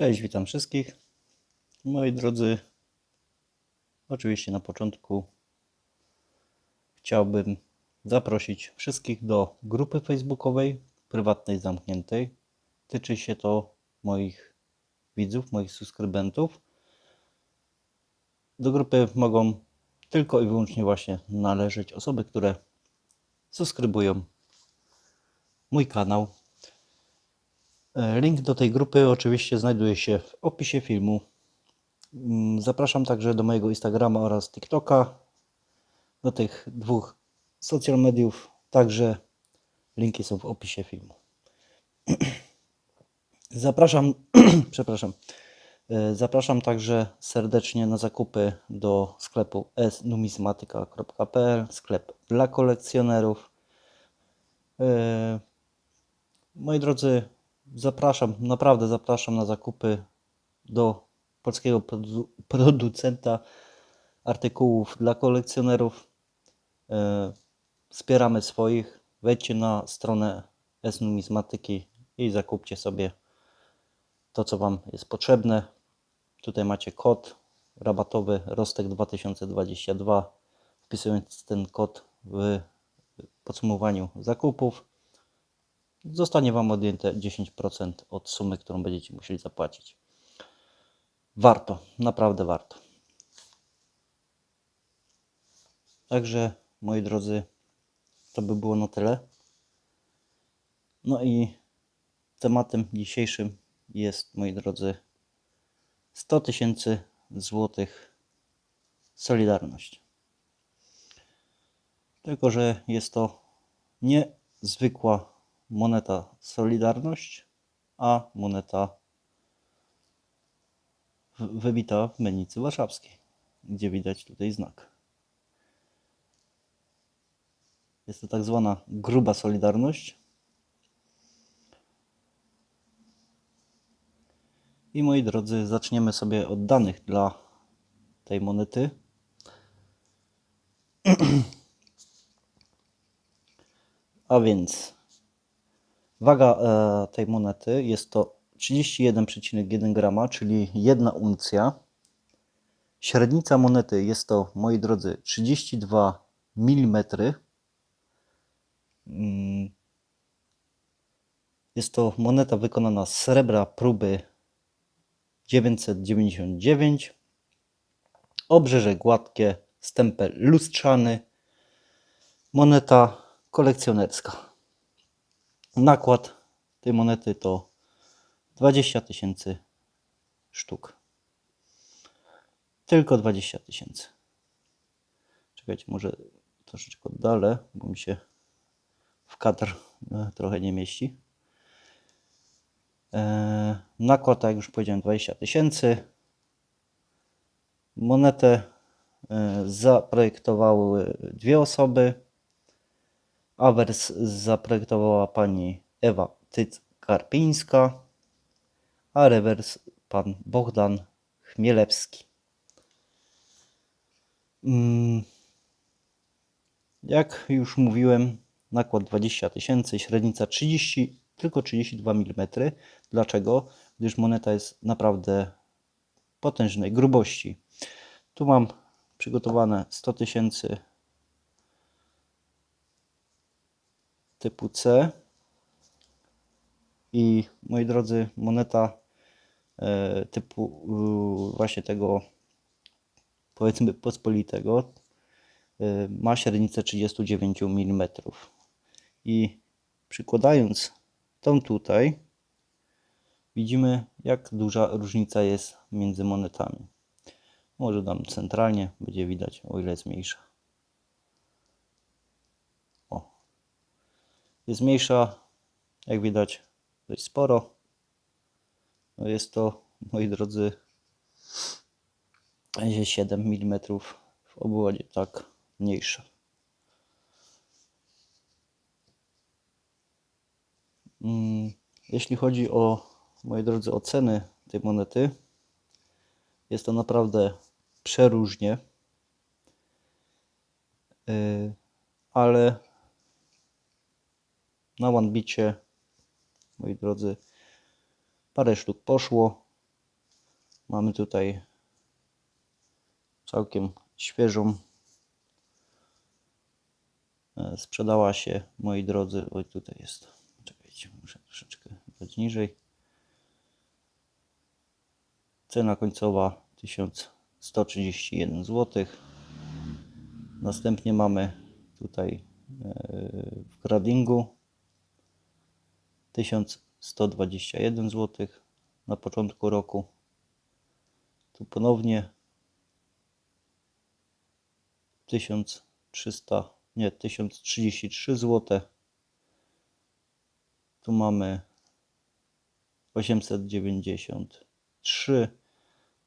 Cześć, witam wszystkich. Moi drodzy, oczywiście na początku chciałbym zaprosić wszystkich do grupy facebookowej, prywatnej, zamkniętej. Tyczy się to moich widzów, moich subskrybentów. Do grupy mogą tylko i wyłącznie właśnie należeć osoby, które subskrybują mój kanał. E, Link do tej grupy oczywiście znajduje się w opisie filmu. Mm, Zapraszam także do mojego Instagrama oraz TikToka. Do tych dwóch social mediów także linki są w opisie filmu. Zapraszam, przepraszam. E, Zapraszam także serdecznie na zakupy do sklepu snumizmatyka.pl, sklep dla kolekcjonerów. E, Moi drodzy, zapraszam, naprawdę zapraszam na zakupy do polskiego produ- producenta artykułów dla kolekcjonerów. E, Wspieramy swoich. Wejdźcie na stronę S-Numizmatyki i zakupcie sobie to, co Wam jest potrzebne. Tutaj macie kod rabatowy Rostek 2022. Wpisując ten kod w podsumowaniu zakupów, zostanie Wam odjęte 10% od sumy, którą będziecie musieli zapłacić. Warto, naprawdę warto. Także, moi drodzy, to by było na tyle. No i tematem dzisiejszym jest, moi drodzy, 100 tysięcy złotych Solidarność. Tylko, że jest to nie zwykła moneta Solidarność, a moneta wybita w Mennicy Warszawskiej, gdzie widać tutaj znak. Jest to tak zwana gruba Solidarność. I moi drodzy, zaczniemy sobie od danych dla tej monety. A więc waga e, tej monety jest to 31,1 grama, czyli 1 uncja. Średnica monety jest to, moi drodzy, 32 mm. Jest to moneta wykonana z srebra próby 999. Obrzeże gładkie, stempel lustrzany. Moneta kolekcjonerska. Nakład tej monety to 20 tysięcy sztuk. Tylko 20 tysięcy. Czekajcie, może troszeczkę oddalę, bo mi się w kadr e, trochę nie mieści. E, Nakład, tak jak już powiedziałem, 20 tysięcy. Monetę e, zaprojektowały dwie osoby. Awers zaprojektowała pani Ewa Tyc-Karpińska, a rewers pan Bogdan Chmielewski. Mm, Jak już mówiłem, nakład 20 tysięcy, średnica 30, tylko 32 mm. Dlaczego? Gdyż moneta jest naprawdę potężnej grubości. Tu mam przygotowane 100 tysięcy typu C. I moi drodzy, moneta e, typu właśnie tego powiedzmy pospolitego e, ma średnicę 39 mm. I przykładając tą tutaj, widzimy jak duża różnica jest między monetami. Może dam centralnie, będzie widać o ile jest mniejsza. Jest mniejsza, jak widać, dość sporo. No jest to, moi drodzy, 7 mm w obwodzie, tak, mniejsza. Mm, Jeśli chodzi o, moi drodzy, oceny tej monety, jest to naprawdę przeróżnie, Yy, ale na OneBicie, moi drodzy, parę sztuk poszło. Mamy tutaj całkiem świeżą. E, Sprzedała się, moi drodzy. Oj, tutaj jest. Czekajcie, muszę troszeczkę dać niżej. Cena końcowa 1131 zł. Następnie mamy tutaj e, w gradingu 1121 zł na początku roku. Tu ponownie 1300, nie 1033 zł. Tu mamy 893,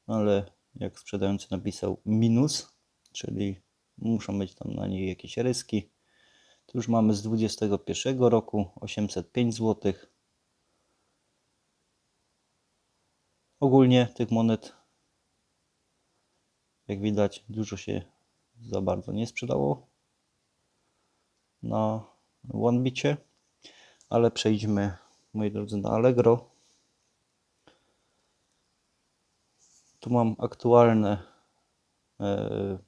ale jak sprzedający napisał minus, czyli muszą być tam na niej jakieś ryski. Tu już mamy z 21 roku 805 zł. Ogólnie tych monet, jak widać, dużo się za bardzo nie sprzedało na OneBicie, ale przejdźmy, moi drodzy, na Allegro. Tu mam aktualne e,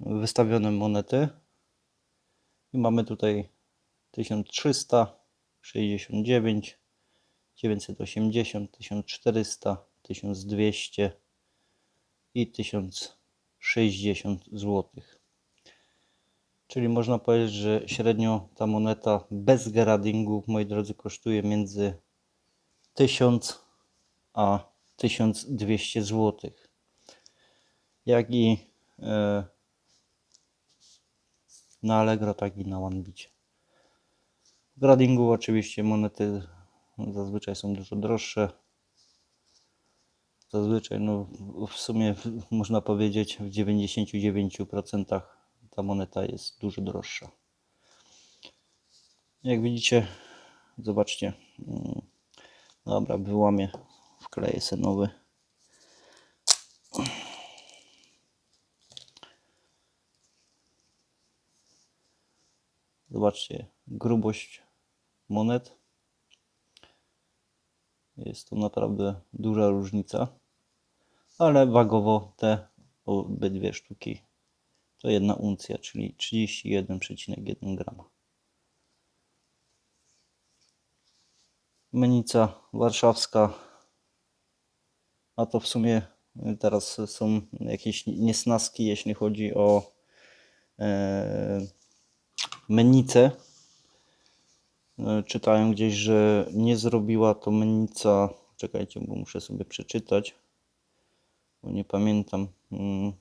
wystawione monety i mamy tutaj 1369, 980, 1400, 1200 i 1060 zł. Czyli można powiedzieć, że średnio ta moneta bez gradingu, moi drodzy, kosztuje między 1000 a 1200 zł. Jak i e, na Allegro, tak i na OneBicie. W gradingu oczywiście monety zazwyczaj są dużo droższe. Zazwyczaj, no w sumie można powiedzieć w 99% ta moneta jest dużo droższa. Jak widzicie, zobaczcie. mm, Dobra, wyłamię, wkleję sobie nowy. Zobaczcie grubość monet. Jest to naprawdę duża różnica, ale wagowo te obydwie sztuki to jedna uncja, czyli 31,1 grama. Menica warszawska, a to w sumie teraz są jakieś niesnaski, jeśli chodzi o e, menicę. E, Czytałem gdzieś, że nie zrobiła to menica. Czekajcie, bo muszę sobie przeczytać, bo nie pamiętam. Mm.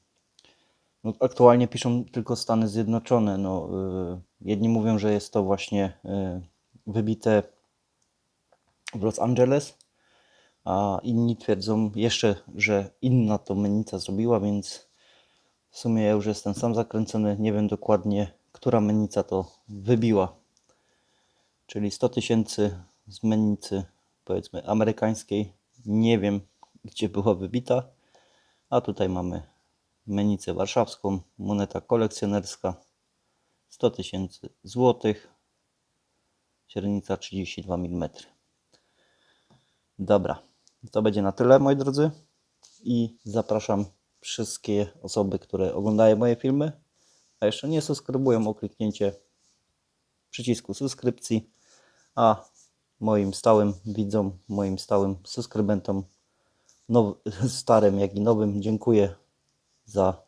No, aktualnie piszą tylko Stany Zjednoczone. No, y, jedni mówią, że jest to właśnie y, wybite w Los Angeles, a inni twierdzą jeszcze, że inna to menica zrobiła, więc w sumie ja już jestem sam zakręcony. Nie wiem dokładnie, która menica to wybiła. Czyli 100 tysięcy z mennicy, powiedzmy, amerykańskiej. Nie wiem, gdzie była wybita. A tutaj mamy menicę warszawską, moneta kolekcjonerska. 100 tysięcy złotych. Średnica 32 mm. Dobra, to będzie na tyle, moi drodzy. I zapraszam wszystkie osoby, które oglądają moje filmy, a jeszcze nie subskrybują o kliknięcie przycisku subskrypcji, a moim stałym widzom, moim stałym subskrybentom, now, starym jak i nowym, dziękuję za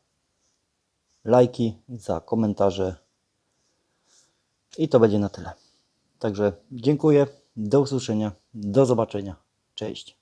lajki, za komentarze. I to będzie na tyle. Także dziękuję, do usłyszenia, do zobaczenia. Cześć.